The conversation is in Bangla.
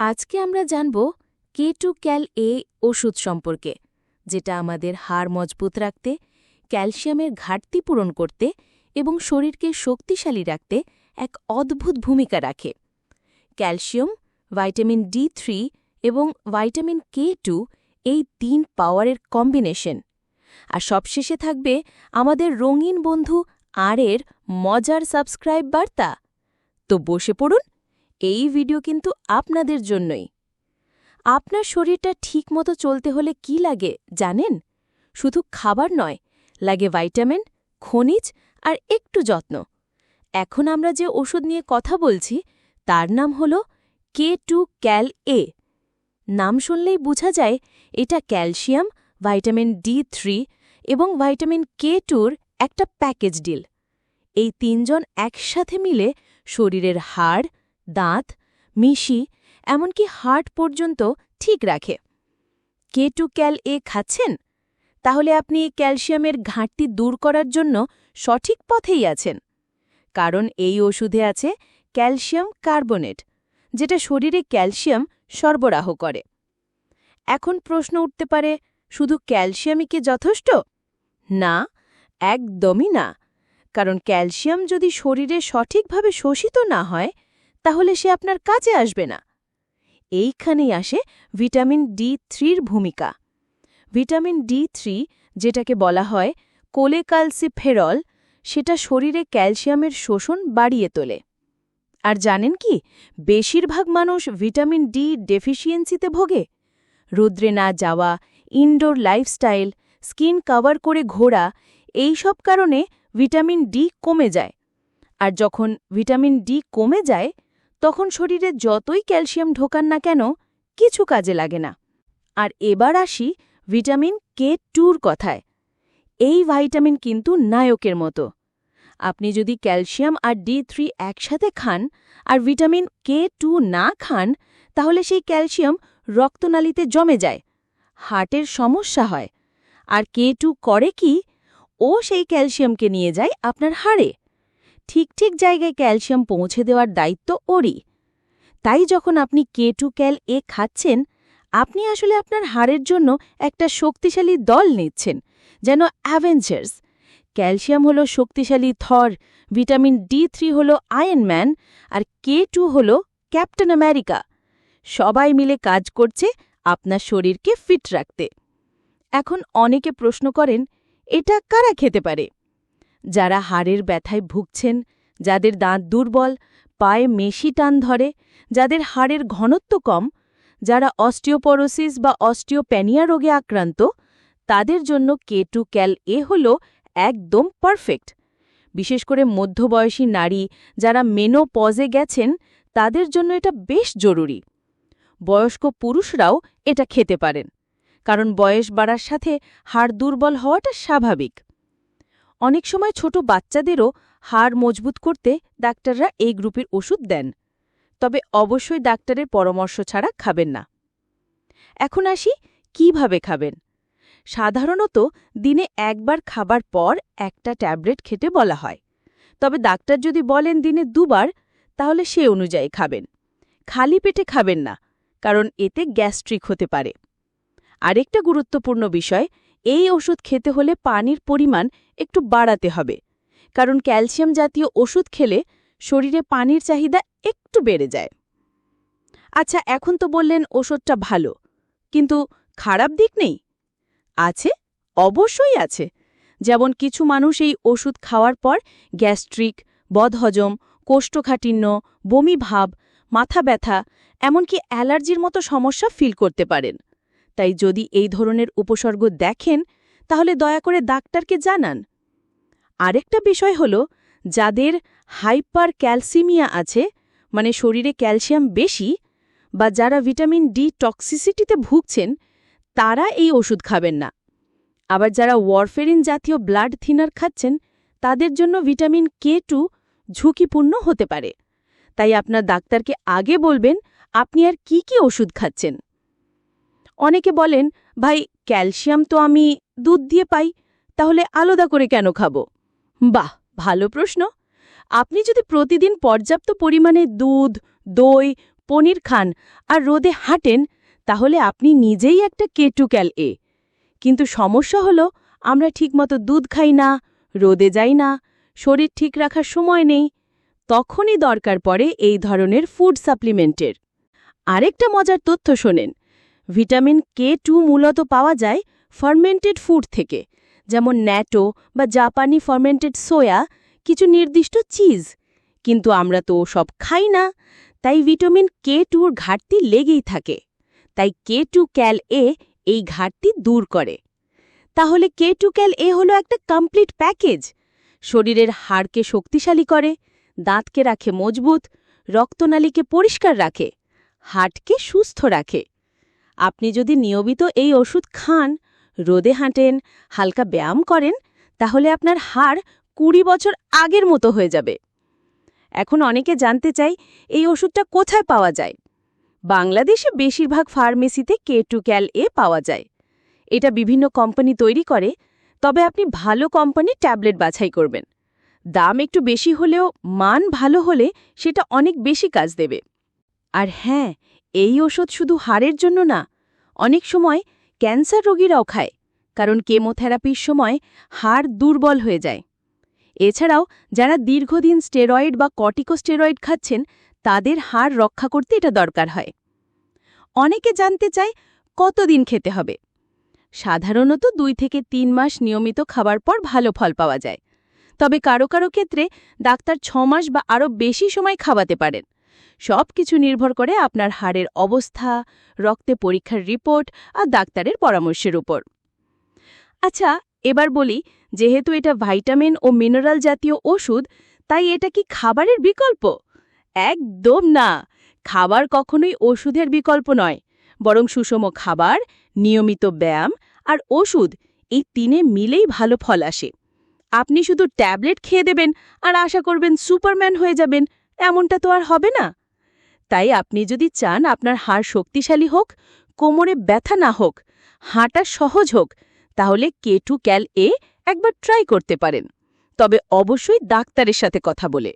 আজকে আমরা জানব কে টু ক্যাল এ ওষুধ সম্পর্কে, যেটা আমাদের হাড় মজবুত রাখতে, ক্যালসিয়ামের ঘাটতি পূরণ করতে এবং শরীরকে শক্তিশালী রাখতে এক অদ্ভুত ভূমিকা রাখে। ক্যালসিয়াম ভাইটামিন ডি থ্রি এবং ভাইটামিন কে টু এই তিন পাওয়ারের কম্বিনেশন। আর সবশেষে থাকবে আমাদের রঙিন বন্ধু আরের মজার সাবস্ক্রাইব বার্তা। তো বসে পড়ুন এই ভিডিও কিন্তু আপনাদের জন্যই। আপনার শরীরটা ঠিকমতো চলতে হলে কি লাগে জানেন? শুধু খাবার নয়, লাগে ভাইটামিন খনিজ আর একটু যত্ন। এখন আমরা যে ওষুধ নিয়ে কথা বলছি, তার নাম হল কে টু ক্যাল এ নাম শুনলেই বোঝা যায়, এটা ক্যালসিয়াম ভাইটামিন ডি থ্রি এবং ভাইটামিন কে টুর একটা প্যাকেজ ডিল। এই তিনজন একসাথে মিলে শরীরের হাড় দাঁত, মিশি, এমনকি হার্ট পর্যন্ত ঠিক রাখে। কে টু ক্যাল এ খাচ্ছেন? তাহলে আপনি ক্যালসিয়ামের ঘাটতি দূর করার জন্য সঠিক পথেই আছেন। কারণ এই ওষুধে আছে ক্যালসিয়াম কার্বনেট, যেটা শরীরে ক্যালসিয়াম সরবরাহ করে। এখন প্রশ্ন উঠতে পারে, শুধু ক্যালসিয়ামই কি যথেষ্ট? না, একদমই না। কারণ ক্যালসিয়াম যদি শরীরে সঠিকভাবে শোষিত না হয় তাহলে সে আপনার কাজে আসবে না। এইখানেই আসে ভিটামিন ডি থ্রির ভূমিকা। ভিটামিন ডি থ্রি, যেটাকে বলা হয় কোলেকালসিফেরল, সেটা শরীরে ক্যালসিয়ামের শোষণ বাড়িয়ে তোলে। আর জানেন কি, বেশিরভাগ মানুষ ভিটামিন ডি ডেফিসিয়েন্সিতে ভোগে। রুদ্রে না যাওয়া, ইনডোর লাইফস্টাইল, স্কিন কভার করে ঘোরা, এই সব কারণে ভিটামিন ডি কমে যায়। আর যখন ভিটামিন ডি কমে যায় তখন শরীরে যতই ক্যালসিয়াম ঢোকান না কেন, কিছু কাজে লাগে না। আর এবার আসি ভিটামিন কে টুর কথায়। এই ভাইটামিন কিন্তু নায়কের মতো। আপনি যদি ক্যালসিয়াম আর ডি থ্রি একসাথে খান আর ভিটামিন কে টু না খান, তাহলে সেই ক্যালসিয়াম রক্তনালীতে জমে যায়, হার্টের সমস্যা হয়। আর কে টু করে কি, ও সেই ক্যালসিয়ামকে নিয়ে যায় আপনার হাড়ে। ঠিক ঠিক জায়গায় ক্যালসিয়াম পৌঁছে দেওয়ার দায়িত্ব ওরই। তাই যখন আপনি কে টু ক্যাল এ খাচ্ছেন, আপনি আসলে আপনার হাড়ের জন্য একটা শক্তিশালী দল নিচ্ছেন, যেন অ্যাভেঞ্জার্স ক্যালসিয়াম হল শক্তিশালী থর, ভিটামিন ডি থ্রি হল আয়নম্যান আর কে টু হল ক্যাপ্টেন আমেরিকা সবাই মিলে কাজ করছে আপনার শরীরকে ফিট রাখতে। এখন অনেকে প্রশ্ন করেন, এটা কারা খেতে পারে? যারা হাড়ের ব্যথায় ভুগছেন, যাদের দাঁত দুর্বল, পায়ে মেশি টান ধরে, যাদের হাড়ের ঘনত্ব কম, যারা অস্টিওপরোসিস বা অস্টিওপ্যানিয়া রোগে আক্রান্ত, তাদের জন্য কে টু ক্যাল এ হল একদম পারফেক্ট। বিশেষ করে মধ্যবয়সী নারী যারা মেনো পজে গেছেন, তাদের জন্য এটা বেশ জরুরি। বয়স্ক পুরুষরাও এটা খেতে পারেন, কারণ বয়স বাড়ার সাথে হাড় দুর্বল হওয়াটা স্বাভাবিক। অনেক সময় ছোট বাচ্চাদেরও হাড় মজবুত করতে ডাক্তাররা এই গ্রুপের ওষুধ দেন। তবে অবশ্যই ডাক্তারের পরামর্শ ছাড়া খাবেন না। এখন আসি কীভাবে খাবেন। সাধারণত দিনে একবার খাবার পর একটা ট্যাবলেট খেতে বলা হয়। তবে ডাক্তার যদি বলেন দিনে দুবার, তাহলে সে অনুযায়ী খাবেন। খালি পেটে খাবেন না, কারণ এতে গ্যাস্ট্রিক হতে পারে। আরেকটা গুরুত্বপূর্ণ বিষয় এই ওষুধ খেতে হলে পানির পরিমাণ একটু বাড়াতে হবে। কারণ ক্যালসিয়াম জাতীয় ওষুধ খেলে শরীরে পানির চাহিদা একটু বেড়ে যায়। আচ্ছা এখন তো বললেন ওষুধটা ভালো। কিন্তু খারাপ দিক নেই? আছে, অবশ্যই আছে। যেমন কিছু মানুষ এই ওষুধ খাওয়ার পর গ্যাস্ট্রিক, বদহজম, কোষ্ঠকাঠিন্য, বমি ভাব, মাথা ব্যথা, এমনকি অ্যালার্জির মতো সমস্যা ফিল করতে পারেন। তাই যদি এই ধরনের উপসর্গ দেখেন, তাহলে দয়া করে ডাক্তারকে জানান। আরেকটা বিষয় হল, যাদের হাইপার ক্যালসিমিয়া আছে মানে শরীরে ক্যালসিয়াম বেশি, বা যারা ভিটামিন ডি টক্সিসিটিতে ভুগছেন, তারা এই ওষুধ খাবেন না। আবার যারা ওয়ারফেরিন জাতীয় ব্লাড থিনার খাচ্ছেন, তাদের জন্য ভিটামিন কে টু ঝুঁকিপূর্ণ হতে পারে। তাই আপনার ডাক্তারকে আগে বলবেন, আপনি আর কি কি ওষুধ খাচ্ছেন। অনেকে বলেন, ভাই, ক্যালসিয়াম তো আমি দুধ দিয়ে পাই, তাহলে আলাদা করে কেন খাব? বাহ, ভালো প্রশ্ন। আপনি যদি প্রতিদিন পর্যাপ্ত পরিমাণে দুধ, দই, পনির খান আর রোদে হাঁটেন, তাহলে আপনি নিজেই একটা কেটু ক্যাল এ। কিন্তু সমস্যা হলো, আমরা ঠিকমতো দুধ খাই না, রোদে যাই না, শরীর ঠিক রাখার সময় নেই, তখনই দরকার পড়ে এই ধরনের ফুড সাপ্লিমেন্টের। আরেকটা মজার তথ্য শোনেন। ভিটামিন কে টু মূলত পাওয়া যায় ফার্মেন্টেড ফুড থেকে, যেমন ন্যাটো বা জাপানি ফার্মেন্টেড সোয়া, কিছু নির্দিষ্ট চিজ। কিন্তু আমরা তো সব খাই না, তাই ভিটামিন কে টুর ঘাটতি লেগেই থাকে। তাই কে টু ক্যাল এ এই ঘাটতি দূর করে। তাহলে কে টু ক্যাল এ হলো একটা কমপ্লিট প্যাকেজ। শরীরের হাড়কে শক্তিশালী করে, দাঁতকে রাখে মজবুত, রক্তনালীকে পরিষ্কার রাখে হাটকে সুস্থ রাখে। আপনি যদি নিয়মিত এই ওষুধ খান, রোদে হাঁটেন, হালকা ব্যায়াম করেন, তাহলে আপনার হাড় কুড়ি বছর আগের মতো হয়ে যাবে। এখন অনেকে জানতে চাই এই ওষুধটা কোথায় পাওয়া যায়? বাংলাদেশে বেশিরভাগ ফার্মেসিতে কে টু ক্যাল এ পাওয়া যায়। এটা বিভিন্ন কোম্পানি তৈরি করে, তবে আপনি ভালো কোম্পানির ট্যাবলেট বাছাই করবেন। দাম একটু বেশি হলেও, মান ভালো হলে সেটা অনেক বেশি কাজ দেবে। আর হ্যাঁ এই ওষুধ শুধু হাড়ের জন্য না অনেক সময় ক্যান্সার রোগীরাও খায়, কারণ কেমোথেরাপির সময় হাড় দুর্বল হয়ে যায়। এছাড়াও যারা দীর্ঘদিন স্টেরয়েড বা কর্টিকোস্টেরয়েড খাচ্ছেন, তাদের হাড় রক্ষা করতে এটা দরকার হয়। অনেকে জানতে চায় কতদিন খেতে হবে। সাধারণত দুই থেকে তিন মাস নিয়মিত খাবার পর ভালো ফল পাওয়া যায়। তবে কারও কারও ক্ষেত্রে ডাক্তার ছ মাস বা আরও বেশি সময় খাওয়াতে পারেন। সব কিছু নির্ভর করে আপনার হাড়ের অবস্থা, রক্তে পরীক্ষার রিপোর্ট আর ডাক্তারের পরামর্শের উপর। আচ্ছা এবার বলি, যেহেতু এটা ভাইটামিন ও মিনারেল জাতীয় ওষুধ, তাই এটা কি খাবারের বিকল্প? একদম না! খাবার কখনোই ওষুধের বিকল্প নয়, বরং সুষম খাবার, নিয়মিত ব্যায়াম আর ওষুধ, এই তিনে মিলেই ভালো ফল আসে। আপনি শুধু ট্যাবলেট খেয়ে দেবেন আর আশা করবেন সুপারম্যান হয়ে যাবেন। এমনটা তো আর হবে না। তাই আপনি যদি চান আপনার হাড় শক্তিশালী হোক, কোমরে ব্যথা না হোক, হাঁটা সহজ হোক, তাহলে কে টু ক্যাল এ একবার ট্রাই করতে পারেন। তবে অবশ্যই ডাক্তারের সাথে কথা বলে।